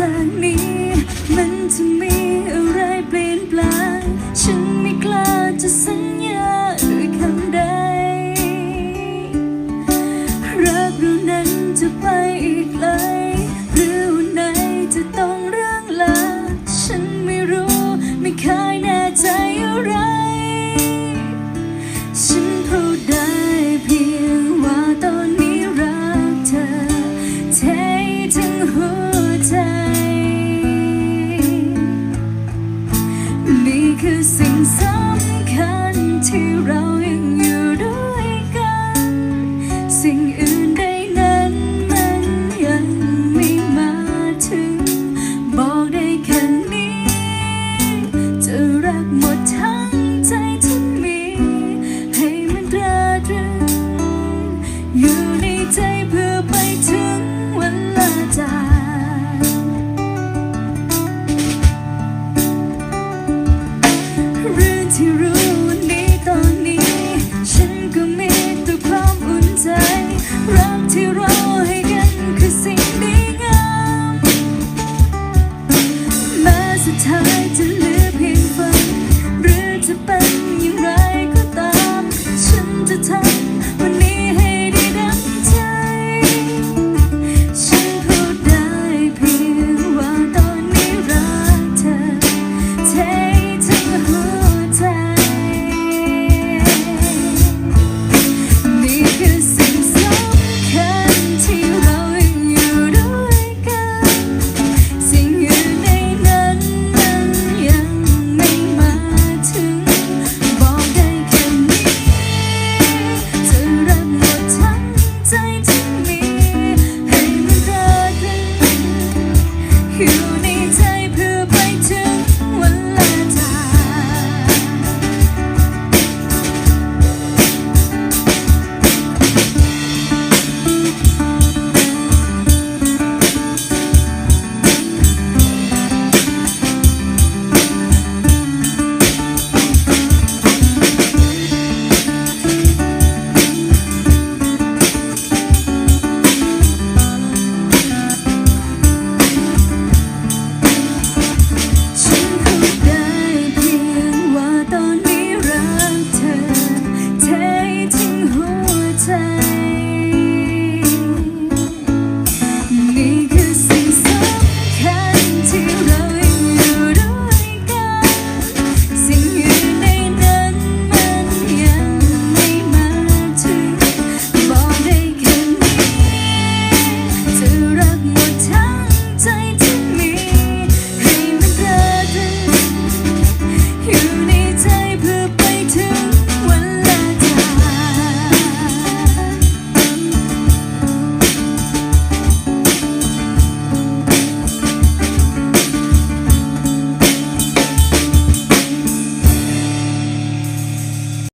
จากนี้ มันจะมีอะไรเปลี่ยนแปลงฉันไม่กล้าจะสัญญาด้วยคำใดรักเรานั้นจะไปอีกไกลหรือวันไหนจะต้องเรื่องลาฉันไม่รู้ไม่เคยแน่ใจอะไร ฉันพูดได้เพียงว่าตอนนี้รักเธอเททั้งหัว เรื่